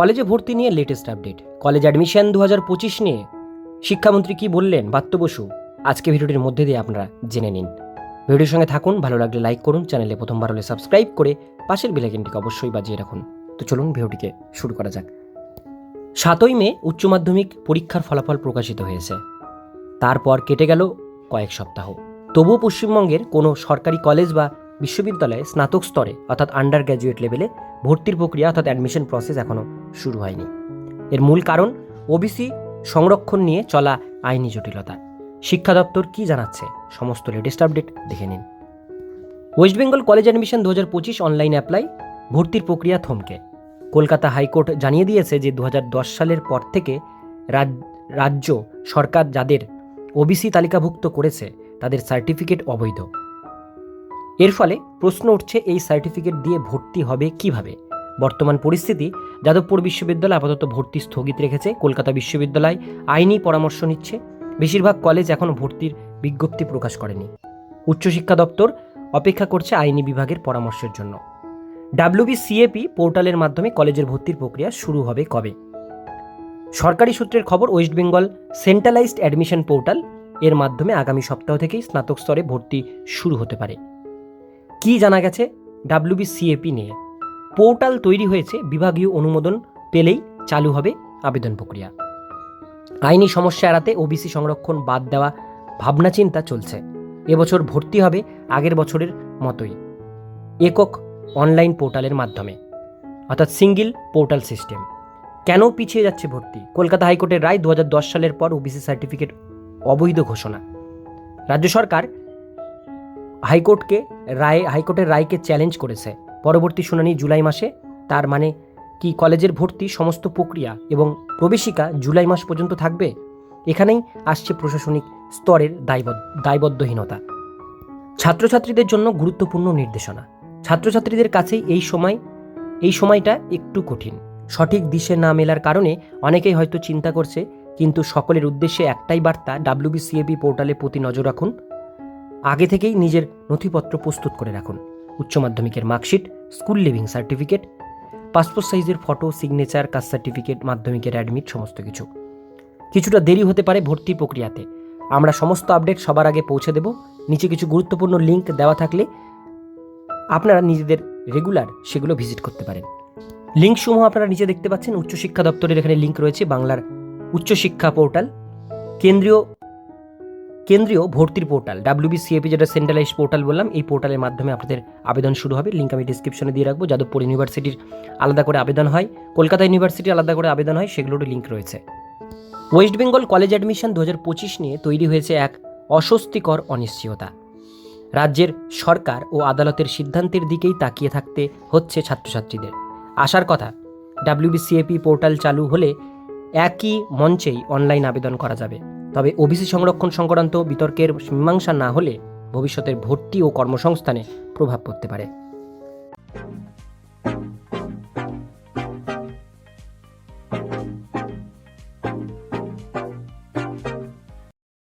কলেজে ভর্তি নিয়ে লেটেস্ট আপডেট কলেজ অ্যাডমিশন দু হাজার পঁচিশ নিয়ে শিক্ষামন্ত্রী কি বললেন? বাত্য বসু, আজকে ভিডিওটির মধ্যে দিয়ে আপনারা জেনে নিন। ভিডিওর সঙ্গে থাকুন, ভালো লাগলে লাইক করুন, চ্যানেলে প্রথমবার হলে সাবস্ক্রাইব করে পাশের বেলাইকেনটিকে অবশ্যই বাজিয়ে রাখুন। তো চলুন ভিডিওটিকে শুরু করা যাক। সাতই মে উচ্চ মাধ্যমিক পরীক্ষার ফলাফল প্রকাশিত হয়েছে। তারপর কেটে গেল কয়েক সপ্তাহ। তবুও পশ্চিমবঙ্গের কোনো সরকারি কলেজ বা বিশ্ববিদ্যালয়ে স্নাতক স্তরে, অর্থাৎ আন্ডার গ্র্যাজুয়েট লেভেলে ভর্তির প্রক্রিয়া, অর্থাৎ অ্যাডমিশন প্রসেস এখনও শুরু হয়নি। এর মূল কারণ ওবিসি সংরক্ষণ নিয়ে চলা আইনি জটিলতা। শিক্ষা দপ্তর কি জানাচ্ছে? সমস্ত লেটেস্ট আপডেট দেখে নিন। ওয়েস্ট বেঙ্গল কলেজ অ্যাডমিশন দু হাজার পঁচিশ অনলাইন অ্যাপ্লাই ভর্তির প্রক্রিয়া থমকে। কলকাতা হাইকোর্ট জানিয়ে দিয়েছে যে দু হাজার দশ সালের পর থেকে রাজ- রাজ্য সরকার যাদের ওবিসি তালিকাভুক্ত করেছে, তাদের সার্টিফিকেট অবৈধ। এর ফলে প্রশ্ন উঠছে এই সার্টিফিকেট দিয়ে ভর্তি হবে কীভাবে? বর্তমান পরিস্থিতি, যাদবপুর বিশ্ববিদ্যালয় আপাতত ভর্তি স্থগিত রেখেছে, কলকাতা বিশ্ববিদ্যালয় আইনি পরামর্শ নিচ্ছে। বেশিরভাগ কলেজ এখনও ভর্তির বিজ্ঞপ্তি প্রকাশ করেনি। উচ্চশিক্ষা দপ্তর অপেক্ষা করছে আইনি বিভাগের পরামর্শের জন্য। ডাব্লিউবি সিএপি পোর্টালের মাধ্যমে কলেজের ভর্তির প্রক্রিয়া শুরু হবে কবে? সরকারি সূত্রের খবর, West Bengal centralised admission portal এর মাধ্যমে আগামী সপ্তাহ থেকেই স্নাতক স্তরে ভর্তি শুরু হতে পারে। কি জানা গেছে? ডাব্লিউবি সিএপি নিয়ে। পোর্টাল তৈরি হয়েছে বিভাগীয় অনুমোদন পেলেই চালু হবে আবেদন প্রক্রিয়া। আইনি সমস্যা এড়াতে ওবিসি সংরক্ষণ বাদ দেওয়া ভাবনা চিন্তা চলছে। এবছর ভর্তি হবে আগের বছরের মতোই। একক অনলাইন পোর্টালের মাধ্যমে। অর্থাৎ সিঙ্গেল পোর্টাল সিস্টেম। কেন পিছিয়ে যাচ্ছে ভর্তি? কলকাতা হাইকোর্টের রায় দু হাজার দশ সালের পর ওবিসি সার্টিফিকেট অবৈধ ঘোষণা। রাজ্য সরকার হাইকোর্টকে রায় হাইকোর্টের রায়কে চ্যালেঞ্জ করেছে। পরবর্তী শুনানি জুলাই মাসে। তার মানে কি কলেজের ভর্তি সমস্ত প্রক্রিয়া এবং প্রবেশিকা জুলাই মাস পর্যন্ত থাকবে? এখানেই আসছে প্রশাসনিক স্তরের দায়বদ্ধ দায়বদ্ধহীনতা। ছাত্রছাত্রীদের জন্য গুরুত্বপূর্ণ নির্দেশনা। ছাত্রছাত্রীদের কাছেই এই সময় এই সময়টা একটু কঠিন। সঠিক দিশে না মেলার কারণে অনেকেই হয়তো চিন্তা করছে, কিন্তু সকলের উদ্দেশ্যে একটাই বার্তা ডাব্লিউবিসিএপি পোর্টালে প্রতি নজর রাখুন। আগে থেকেই নিজের নথিপত্র প্রস্তুত করে রাখুন। উচ্চ মাধ্যমিকের marksheet, school leaving certificate, passport সাইজের ফটো, সিগনেচার, কাস্ট সার্টিফিকেট, মাধ্যমিকের অ্যাডমিট, সমস্ত কিছু। কিছুটা দেরি হতে পারে ভর্তি প্রক্রিয়াতে। আমরা সমস্ত আপডেট সবার আগে পৌঁছে দেব। নিচে কিছু গুরুত্বপূর্ণ লিঙ্ক দেওয়া থাকলে আপনারা নিজেদের রেগুলার সেগুলো ভিজিট করতে পারেন। লিঙ্কসমূহ আপনারা নিচে দেখতে পাচ্ছেন। উচ্চশিক্ষা দপ্তরের এখানে লিঙ্ক রয়েছে বাংলার উচ্চশিক্ষা পোর্টাল। কেন্দ্রীয় কেন্দ্রীয় ভর্তির পোর্টাল ডাব্লিউবিসিএপি যেটা সেন্ট্রালাইজ পোর্টাল বললাম, এই পোর্টালের মাধ্যমে আপনাদের আবেদন শুরু হবে। লিঙ্ক আমি ডিসক্রিপশনে দিয়ে রাখব। যাদবপুর ইউনিভার্সিটির আলাদা করে আবেদন হয়, কলকাতা ইউনিভার্সিটি আলাদা করে আবেদন হয়, সেগুলোরও লিঙ্ক রয়েছে। ওয়েস্ট বেঙ্গল কলেজ অ্যাডমিশন দু হাজার পঁচিশ নিয়ে তৈরি হয়েছে এক অস্বস্তিকর অনিশ্চয়তা। রাজ্যের সরকার ও আদালতের সিদ্ধান্তের দিকেই তাকিয়ে থাকতে হচ্ছে ছাত্রছাত্রীদের। আসার কথা ডাব্লিউবিসিএপি পোর্টাল চালু হলে একই মঞ্চেই অনলাইন আবেদন করা যাবে। তবে ওবিসি সংরক্ষণ সংক্রান্ত বিতর্কের মীমাংসা না হলে ভবিষ্যতের ভর্তি ও কর্মসংস্থানে প্রভাব পড়তে পারে।